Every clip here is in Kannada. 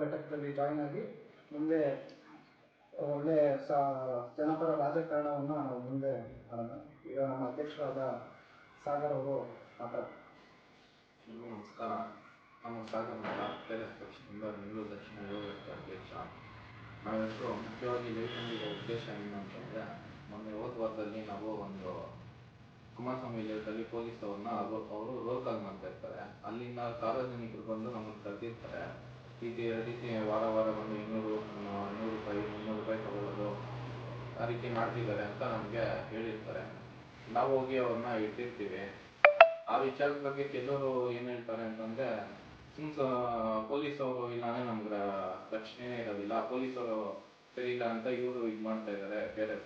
ಘಟಕದಲ್ಲಿ ಜಾಯ್ನ್ ಆಗಿ ಮುಂದೆ ಒಳ್ಳೆ ಸ, ಜನಪರ ರಾಜಕಾರಣವನ್ನು ನಾವು ಮುಂದೆ ಈಗ ನಮ್ಮ ಅಧ್ಯಕ್ಷರಾದ ಸಾಗರ್ ಅವರು ಮಾತಾಡ್ತಾರೆ. ನಮಸ್ಕಾರ. ನಮ್ಮ ಸಾಗರ ಪಕ್ಷದಿಂದ ಬೆಂಗಳೂರು ದಕ್ಷಿಣ ಯೋಗ ಅಧ್ಯಕ್ಷ. ನಾವೆಲ್ಲರೂ ಮುಖ್ಯವಾಗಿ ಜೈಕೊಂಡಿರೋ ಉದ್ದೇಶ ಏನು ಅಂತಂದರೆ, ಮೊನ್ನೆ ಹೋದ ವಾರದಲ್ಲಿ ನಾವು ಒಂದು ಕುಮಾರಸ್ವಾಮಿ ಲೇಔಟಲ್ಲಿ ಪೊಲೀಸ್ ಅವ್ರನ್ನ ಅವರು ರೋಲ್ ಕಾಲ್ ಮಾಡ್ತಾ ಇರ್ತಾರೆ. ಅಲ್ಲಿಂದ ಸಾರ್ವಜನಿಕರು ಬಂದು ನಮ್ಮನ್ನು ಕರೆದಿರ್ತಾರೆ. ರೀತಿ ರೀತಿ ವಾರ ವಾರ ಬಂದು ಇನ್ನೂರು ನೂರು ರೂಪಾಯಿ, ಮುನ್ನೂರು ರೂಪಾಯಿ ತಗೊಳ್ಳೋದು ಆ ರೀತಿ ಮಾಡ್ತಿದ್ದಾರೆ ಅಂತ ನಮಗೆ ಹೇಳಿರ್ತಾರೆ. ನಾವು ಹೋಗಿ ಅವ್ರನ್ನ ಇಟ್ಟಿರ್ತೀವಿ. ಆ ವಿಚಾರದ ಬಗ್ಗೆ ಕೆಲವರು ಏನು ಹೇಳ್ತಾರೆ ಅಂತಂದರೆ ಸಿನ್ಸ್ ಪೊಲೀಸವರು ಇಲ್ಲಾಂದ್ರೆ ನಮ್ಗೆ ರಕ್ಷಣೆ ಇರೋದಿಲ್ಲ. ಪೊಲೀಸರು ಸರಿ ಇಲ್ಲ ಅಂತ ಇವರು ಇದು ಮಾಡ್ತಾ ಇದ್ದಾರೆ ಬೇರೆ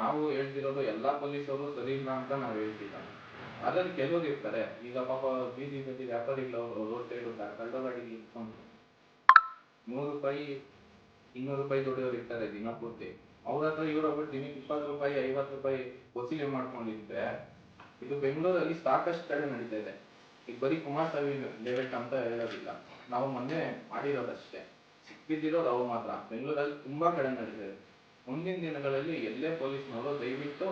ನಾವು ಹೇಳ್ತಿರೋದು ಎಲ್ಲ ಪೊಲೀಸರು ಸರಿ ಇಲ್ಲ ಅಂತ ನಾವು ಹೇಳ್ತಿಲ್ಲ. ಅದ್ರಲ್ಲಿ ಕೆಲವರು ಇರ್ತಾರೆ ಈಗ ಪಾಪ ಬೀದಿ ಬೀದಿ ವ್ಯಾಪಾರಿಗಳು ರೋಡ್ ಸೈಡ್ ಕಳ್ಳ ಗಾಡಿಗೆ ನೂರು ರೂಪಾಯಿ, ಇನ್ನೂರು ರೂಪಾಯಿ ದುಡಿಯೋರು ಇರ್ತಾರೆ ದಿನ ಪೂರ್ತಿ. ಅವ್ರ ಹತ್ರ ಇವ್ರ ಒಬ್ಬರು ದಿನಕ್ಕೆ ಇಪ್ಪತ್ತು ರೂಪಾಯಿ, ಐವತ್ತು ರೂಪಾಯಿ ವಸೂಲಿ ಮಾಡ್ಕೊಂಡಿದ್ರೆ ಇದು ಬೆಂಗಳೂರಲ್ಲಿ ಸಾಕಷ್ಟು ಕಡೆ ನಡೀತಾ ಇದೆ. ಈಗ ಬರೀ ಕುಮಾರಸ್ವಾಮಿ ಲೇಔಟ್ ಅಂತ ಹೇಳೋದಿಲ್ಲ. ನಾವು ಮೊನ್ನೆ ಮಾಡಿರೋದಷ್ಟೇ. ಸಿಕ್ಕಿದ್ದಿರೋದು ಅವ್ರು ಮಾತ್ರ. ಬೆಂಗಳೂರಲ್ಲಿ ತುಂಬಾ ಕಡೆ ನಡೀತಾ ಇದೆ ಮುಂದಿನ ದಿನಗಳಲ್ಲಿ ಎಲ್ಲೇ ಪೊಲೀಸ್ನವರು ದಯವಿಟ್ಟು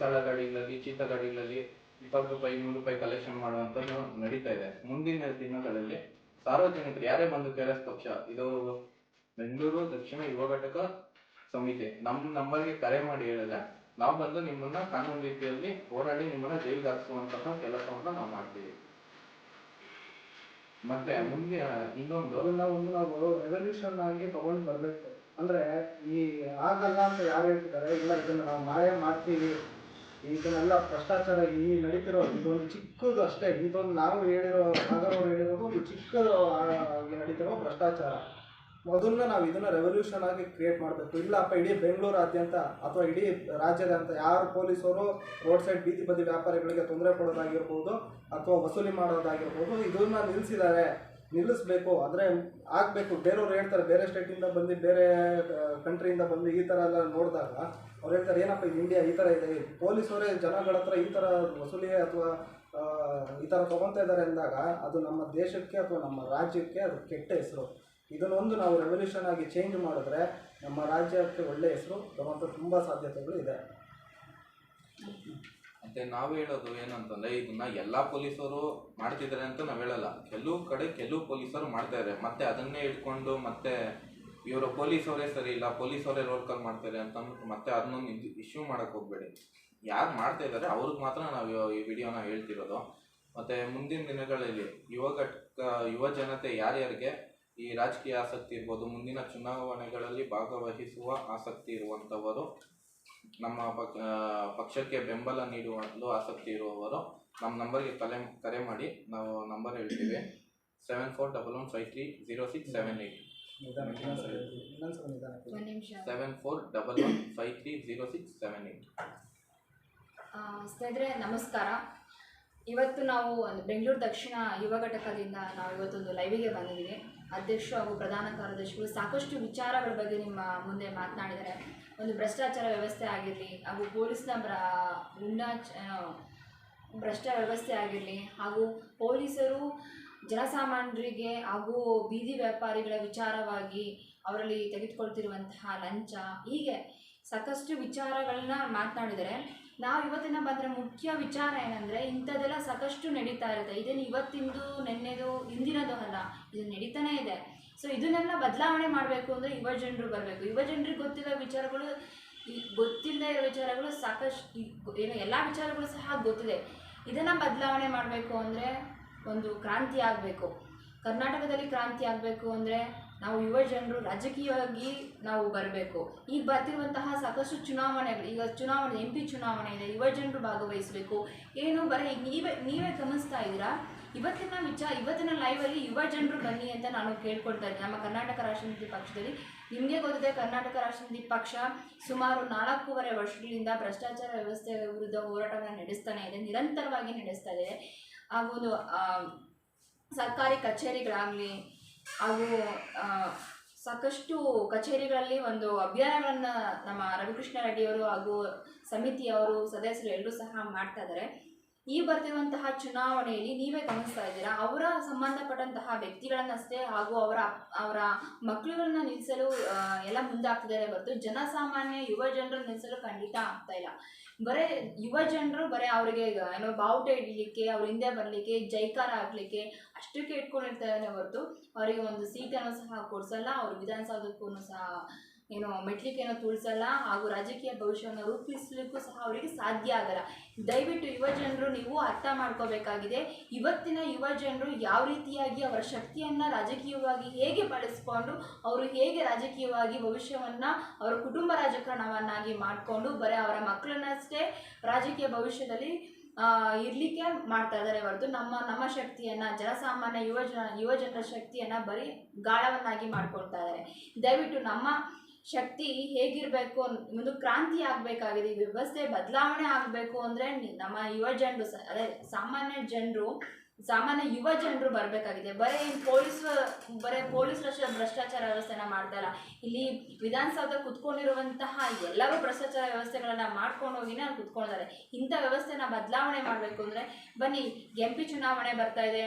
ಹೊಯ್ಸಳ ಗಾಡಿಗಳಲ್ಲಿ ಚೀತ ಗಾಡಿಗಳಲ್ಲಿ ಇಪ್ಪತ್ತು ರೂಪಾಯಿ ನೂರು ರೂಪಾಯಿ ಕಲೆಕ್ಷನ್ ಮಾಡುವಂಥದ್ದು ನಡೀತಾ ಇದೆ. ಮುಂದಿನ ದಿನಗಳಲ್ಲಿ ಸಾರ್ವಜನಿಕರು ಯಾರೇ ಬಂದು ಕೆರೆಸ್ ಪಕ್ಷ, ಇದು ಬೆಂಗಳೂರು, ದಕ್ಷಿಣ ಯುವ ಘಟಕ ಸಮಿತಿ ನಮ್ಮ ನಂಬರ್ಗೆ ಕರೆ ಮಾಡಿ ಹೇಳಿದ್ರೆ ನಾವು ಬಂದು ನಿಮ್ಮನ್ನ ಕಾನೂನು ರೀತಿಯಲ್ಲಿ ಹೋರಾಡಿ ನಿಮ್ಮನ್ನ ಜೈಲಿಗೆ ಹಾಕಿಸುವಂತಹ ಕೆಲಸವನ್ನ ನಾವು ಮಾಡ್ತೀವಿ. ಮತ್ತೆ ಮುಂದೆ ಇನ್ನೊಂದು. ಒಂದು ನಾವು ರೆವಲ್ಯೂಷನ್ ಆಗಿ ತಗೊಂಡು ಬರಬೇಕು. ಅಂದ್ರೆ ಈ ಆಗಲ್ಲ ಅಂತ ಯಾರು ಹೇಳ್ತಿದ್ದಾರೆ, ಇಲ್ಲ ಇದನ್ನ ನಾವು ನಾಳೆ ಮಾಡ್ತೀವಿ. ಇದನ್ನೆಲ್ಲ ಭ್ರಷ್ಟಾಚಾರ ಈ ನಡೀತಿರೋ ಇದೊಂದು ಚಿಕ್ಕದು ಅಷ್ಟೇ. ಇದೊಂದು ನಾವು ಹೇಳಿರೋ ಸಾಗರ್ ಹೇಳಿರೋದು ಒಂದು ಚಿಕ್ಕದು ನಡೀತಿರೋ ಭ್ರಷ್ಟಾಚಾರ. ಮೊದಲನ್ನ ನಾವು ಇದನ್ನ ರೆವಲ್ಯೂಷನ್ ಆಗಿ ಕ್ರಿಯೇಟ್ ಮಾಡಬೇಕು. ಇಲ್ಲಪ್ಪ, ಇಡೀ ಬೆಂಗಳೂರಾದ್ಯಂತ ಅಥವಾ ಇಡೀ ರಾಜ್ಯದಂತ ಯಾರು ಪೊಲೀಸರು ರೋಡ್ ಸೈಡ್ ಬೀದಿ ಬದಿ ವ್ಯಾಪಾರಿಗಳಿಗೆ ತೊಂದರೆ ಕೊಡೋದಾಗಿರ್ಬೋದು ಅಥವಾ ವಸೂಲಿ ಮಾಡೋದಾಗಿರ್ಬೋದು, ಇದನ್ನ ನಿಲ್ಲಿಸಿದ್ದಾರೆ ನಿಲ್ಲಿಸ್ಬೇಕು, ಆದರೆ ಆಗಬೇಕು. ಬೇರೆಯವ್ರು ಹೇಳ್ತಾರೆ, ಬೇರೆ ಸ್ಟೇಟಿಂದ ಬಂದು, ಬೇರೆ ಕಂಟ್ರಿಯಿಂದ ಬಂದು ಈ ಥರ ಎಲ್ಲ ನೋಡಿದಾಗ ಅವ್ರು ಹೇಳ್ತಾರೆ, ಏನಪ್ಪ ಇದು ಇಂಡಿಯಾ ಈ ಥರ ಇದೆ ಪೊಲೀಸವರೇ ಜನಗಳ ಹತ್ರ ಈ ಥರ ವಸೂಲಿ ಅಥವಾ ಈ ಥರ ತೊಗೊತಾ ಇದ್ದಾರೆ ಅಂದಾಗ ಅದು ನಮ್ಮ ದೇಶಕ್ಕೆ ಅಥವಾ ನಮ್ಮ ರಾಜ್ಯಕ್ಕೆ ಅದು ಕೆಟ್ಟ ಹೆಸರು. ಇದನ್ನೊಂದು ನಾವು ರೆವಲ್ಯೂಷನ್ ಆಗಿ ಚೇಂಜ್ ಮಾಡಿದ್ರೆ ನಮ್ಮ ರಾಜ್ಯಕ್ಕೆ ಒಳ್ಳೆಯ ಹೆಸರು ಬರುವಂಥ ತುಂಬ ಸಾಧ್ಯತೆಗಳು ಇದೆ. ಮತ್ತೆ ನಾವು ಹೇಳೋದು ಏನಂತಂದ್ರೆ ಇದನ್ನ ಎಲ್ಲಾ ಪೊಲೀಸರು ಮಾಡ್ತಿದ್ದಾರೆ ಅಂತ ನಾವ್ ಹೇಳಲ್ಲ. ಕೆಲವು ಕಡೆ ಕೆಲವು ಪೊಲೀಸರು ಮಾಡ್ತಾ ಇದಾರೆ. ಮತ್ತೆ ಅದನ್ನೇ ಇಟ್ಕೊಂಡು ಮತ್ತೆ ಇವರು ಪೊಲೀಸವರೇ ಸರಿ ಇಲ್ಲ, ಪೊಲೀಸವರೇ ರೋಲ್ ಕಾಲ್ ಮಾಡ್ತಾರೆ ಅಂತ ಅಂದ್ಬಿಟ್ಟು ಮತ್ತೆ ಅದನ್ನೊಂದು ಇಶ್ಯೂ ಮಾಡಕ್ ಹೋಗ್ಬೇಡಿ. ಯಾರು ಮಾಡ್ತಾ ಇದ್ದಾರೆ ಅವ್ರಿಗೆ ಮಾತ್ರ ನಾವು ಈ ವಿಡಿಯೋನ ಹೇಳ್ತಿರೋದು. ಮತ್ತೆ ಮುಂದಿನ ದಿನಗಳಲ್ಲಿ ಯುವ ಘಟಕ, ಯುವ ಜನತೆ ಯಾರ್ಯಾರಿಗೆ ಈ ರಾಜಕೀಯ ಆಸಕ್ತಿ ಇರ್ಬೋದು, ಮುಂದಿನ ಚುನಾವಣೆಗಳಲ್ಲಿ ಭಾಗವಹಿಸುವ ಆಸಕ್ತಿ ಇರುವಂಥವರು ನಮ್ಮ ಪಕ್ ಪಕ್ಷಕ್ಕೆ ಬೆಂಬಲ ನೀಡುವಲು ಆಸಕ್ತಿ ಇರುವವರು ನಮ್ಮ ನಂಬರ್ಗೆ ತಲೆ ಕರೆ ಮಾಡಿ ನಾವು ನಂಬರ್ ಹೇಳ್ತೀವಿ. Seven four double one five three zero six seven eight seven four double one five three zero six seven eight ಸ್ನೇಹಿತರೆ ನಮಸ್ಕಾರ. ಇವತ್ತು ನಾವು ಒಂದು ಬೆಂಗಳೂರು ದಕ್ಷಿಣ ಯುವ ಘಟಕದಿಂದ ನಾವು ಇವತ್ತೊಂದು ಲೈವಿಗೆ ಬಂದಿದ್ದೀವಿ. ಅಧ್ಯಕ್ಷರು ಹಾಗೂ ಪ್ರಧಾನ ಕಾರ್ಯದರ್ಶಿಗಳು ಸಾಕಷ್ಟು ವಿಚಾರಗಳ ಬಗ್ಗೆ ನಿಮ್ಮ ಮುಂದೆ ಮಾತನಾಡಿದ್ದಾರೆ. ಒಂದು ಭ್ರಷ್ಟಾಚಾರ ವ್ಯವಸ್ಥೆ ಆಗಿರಲಿ ಹಾಗೂ ಪೊಲೀಸ್ನ ಬ್ರ ಭ್ರಷ್ಟ ವ್ಯವಸ್ಥೆ ಆಗಿರಲಿ ಹಾಗೂ ಪೊಲೀಸರು ಜನಸಾಮಾನ್ಯರಿಗೆ ಹಾಗೂ ಬೀದಿ ವ್ಯಾಪಾರಿಗಳ ವಿಚಾರವಾಗಿ ಅವರಲ್ಲಿ ತೆಗೆದುಕೊಳ್ತಿರುವಂತಹ ಲಂಚ ಹೀಗೆ ಸಾಕಷ್ಟು ವಿಚಾರಗಳನ್ನ ಮಾತನಾಡಿದರೆ ನಾವು ಇವತ್ತಿನ ಬಂದರೆ ಮುಖ್ಯ ವಿಚಾರ ಏನಂದರೆ ಇಂಥದ್ದೆಲ್ಲ ಸಾಕಷ್ಟು ನಡೀತಾ ಇರುತ್ತೆ. ಇದೇನು ಇವತ್ತಿಂದು, ನೆನ್ನೆದು, ಹಿಂದಿನದು ಅಲ್ಲ. ಇದು ನಡೀತಾನೇ ಇದೆ. ಸೊ ಇದನ್ನೆಲ್ಲ ಬದಲಾವಣೆ ಮಾಡಬೇಕು ಅಂದರೆ ಯುವ ಜನರು ಬರಬೇಕು. ಯುವ ಜನರಿಗೆ ಗೊತ್ತಿರೋ ವಿಚಾರಗಳು, ಈ ಗೊತ್ತಿಲ್ಲದೆ ಇರೋ ವಿಚಾರಗಳು ಸಾಕಷ್ಟು ಏನು ಎಲ್ಲ ವಿಚಾರಗಳು ಸಹ ಗೊತ್ತಿದೆ. ಇದನ್ನು ಬದಲಾವಣೆ ಮಾಡಬೇಕು ಅಂದರೆ ಒಂದು ಕ್ರಾಂತಿ ಆಗಬೇಕು. ಕರ್ನಾಟಕದಲ್ಲಿ ಕ್ರಾಂತಿ ಆಗಬೇಕು ಅಂದರೆ ನಾವು ಯುವ ಜನರು ರಾಜಕೀಯವಾಗಿ ನಾವು ಬರಬೇಕು. ಈಗ ಬರ್ತಿರುವಂತಹ ಸಾಕಷ್ಟು ಚುನಾವಣೆಗಳು, ಈಗ ಚುನಾವಣೆ, ಎಂ ಪಿ ಚುನಾವಣೆ ಇದೆ, ಯುವ ಜನರು ಭಾಗವಹಿಸಬೇಕು. ಏನು ಬರೀ ನೀವೇ ನೀವೇ ಗಮನಿಸ್ತಾ ಇದ್ದೀರಾ? ಇವತ್ತಿನ ವಿಚಾರ ಇವತ್ತಿನ ಲೈವಲ್ಲಿ ಯುವ ಜನರು ಬನ್ನಿ ಅಂತ ನಾನು ಕೇಳ್ಕೊಳ್ತಾ ಇದ್ದೀನಿ. ನಮ್ಮ ಕರ್ನಾಟಕ ರಾಷ್ಟ್ರಸಮಿತಿ ಪಕ್ಷದಲ್ಲಿ ನಿಮಗೆ ಗೊತ್ತಿದೆ, ಕರ್ನಾಟಕ ರಾಷ್ಟ್ರಸಮಿತಿ ಪಕ್ಷ ಸುಮಾರು ನಾಲ್ಕೂವರೆ ವರ್ಷಗಳಿಂದ ಭ್ರಷ್ಟಾಚಾರ ವ್ಯವಸ್ಥೆ ವಿರುದ್ಧ ಹೋರಾಟವನ್ನು ನಡೆಸ್ತಾನೆ ಇದೆ, ನಿರಂತರವಾಗಿ ನಡೆಸ್ತಾ ಇದೆ. ಹಾಗೂ ಸರ್ಕಾರಿ ಕಚೇರಿಗಳಾಗಲಿ ಹಾಗೂ ಸಾಕಷ್ಟು ಕಚೇರಿಗಳಲ್ಲಿ ಒಂದು ಅಭಿಯಾನಗಳನ್ನು ನಮ್ಮ ರವಿಕೃಷ್ಣ ರೆಡ್ಡಿಯವರು ಹಾಗೂ ಸಮಿತಿಯವರು ಸದಸ್ಯರು ಎಲ್ಲರೂ ಸಹ ಮಾಡ್ತಾ ಇದ್ದಾರೆ. ಈ ಬರ್ತಿರುವಂತಹ ಚುನಾವಣೆಯಲ್ಲಿ ನೀವೇ ಗಮನಿಸ್ತಾ ಇದ್ದೀರಾ? ಅವರ ಸಂಬಂಧಪಟ್ಟಂತಹ ವ್ಯಕ್ತಿಗಳನ್ನಷ್ಟೇ ಹಾಗೂ ಅವರ ಅವರ ಮಕ್ಕಳುಗಳನ್ನ ನಿಲ್ಲಿಸಲು ಎಲ್ಲ ಮುಂದಾಗ್ತಿದ್ದಾರೆ ಹೊರತು ಜನಸಾಮಾನ್ಯ ಯುವ ಜನರು ನಿಲ್ಲಿಸಲು ಖಂಡಿತ ಆಗ್ತಾ ಇಲ್ಲ. ಬರೇ ಯುವ ಜನರು ಬರೇ ಅವರಿಗೆ, ಏನೋ ಬಾವುಟ ಹಿಡಿಲಿಕ್ಕೆ, ಅವ್ರ ಹಿಂದೆ ಬರಲಿಕ್ಕೆ, ಜೈಕಾರ ಹಾಕ್ಲಿಕ್ಕೆ ಅಷ್ಟಕ್ಕೆ ಇಟ್ಕೊಂಡಿರ್ತಾರೆ ಹೊರತು ಅವರಿಗೆ ಒಂದು ಸೀಟನ್ನು ಸಹ ಕೊಡಿಸಲ್ಲ, ಅವ್ರ ವಿಧಾನಸೌಧಕ್ಕೂ ಸಹ ಏನು ತುಳಿಸಲ್ಲ ಹಾಗೂ ರಾಜಕೀಯ ಭವಿಷ್ಯವನ್ನು ರೂಪಿಸಲಿಕ್ಕೂ ಸಹ ಅವರಿಗೆ ಸಾಧ್ಯ ಆಗಲ್ಲ. ದಯವಿಟ್ಟು ಯುವ ಜನರು ನೀವು ಅರ್ಥ ಮಾಡ್ಕೋಬೇಕಾಗಿದೆ. ಇವತ್ತಿನ ಯುವ ಜನರು ಯಾವ ರೀತಿಯಾಗಿ ಅವರ ಶಕ್ತಿಯನ್ನು ರಾಜಕೀಯವಾಗಿ ಹೇಗೆ ಬಳಸ್ಕೊಂಡು, ಅವರು ಹೇಗೆ ರಾಜಕೀಯವಾಗಿ ಭವಿಷ್ಯವನ್ನು, ಅವರ ಕುಟುಂಬ ರಾಜಕಾರಣವನ್ನಾಗಿ ಮಾಡಿಕೊಂಡು, ಬರೀ ಅವರ ಮಕ್ಕಳನ್ನಷ್ಟೇ ರಾಜಕೀಯ ಭವಿಷ್ಯದಲ್ಲಿ ಇರಲಿಕ್ಕೆ ಮಾಡ್ತಾ ಇದ್ದಾರೆ ಹೊರತು ನಮ್ಮ ನಮ್ಮ ಶಕ್ತಿಯನ್ನು, ಜನಸಾಮಾನ್ಯ ಯುವ ಜನ, ಯುವ ಜನರ ಶಕ್ತಿಯನ್ನು ಬರೀ ಗಾಳವನ್ನಾಗಿ ಮಾಡ್ಕೊಳ್ತಾ ಇದ್ದಾರೆ. ದಯವಿಟ್ಟು ನಮ್ಮ ಶಕ್ತಿ ಹೇಗಿರಬೇಕು ಒಂದು ಕ್ರಾಂತಿ ಆಗಬೇಕಾಗಿದೆ ಈ ವ್ಯವಸ್ಥೆ ಬದಲಾವಣೆ ಆಗಬೇಕು ಅಂದರೆ ನಮ್ಮ ಯುವ ಜನರು ಅದೇ ಸಾಮಾನ್ಯ ಜನರು, ಸಾಮಾನ್ಯ ಯುವ ಜನರು ಬರಬೇಕಾಗಿದೆ. ಬರೀ ಪೊಲೀಸ್ ಬರೀ ಪೊಲೀಸ್ ಭ್ರಷ್ಟಾಚಾರ ವ್ಯವಸ್ಥೆನ ಮಾಡ್ತಾ ಇಲ್ಲ. ಇಲ್ಲಿ ವಿಧಾನಸೌಧ ಕುತ್ಕೊಂಡಿರುವಂತಹ ಎಲ್ಲರೂ ಭ್ರಷ್ಟಾಚಾರ ವ್ಯವಸ್ಥೆಗಳನ್ನ ಮಾಡ್ಕೊಂಡು ಹೋಗಿನೇ ಕುತ್ಕೊಂಡಿದ್ದಾರೆ. ಇಂಥ ವ್ಯವಸ್ಥೆನ ಬದಲಾವಣೆ ಮಾಡಬೇಕು ಅಂದರೆ ಬನ್ನಿ ಎಂ ಚುನಾವಣೆ ಬರ್ತಾ ಇದೆ.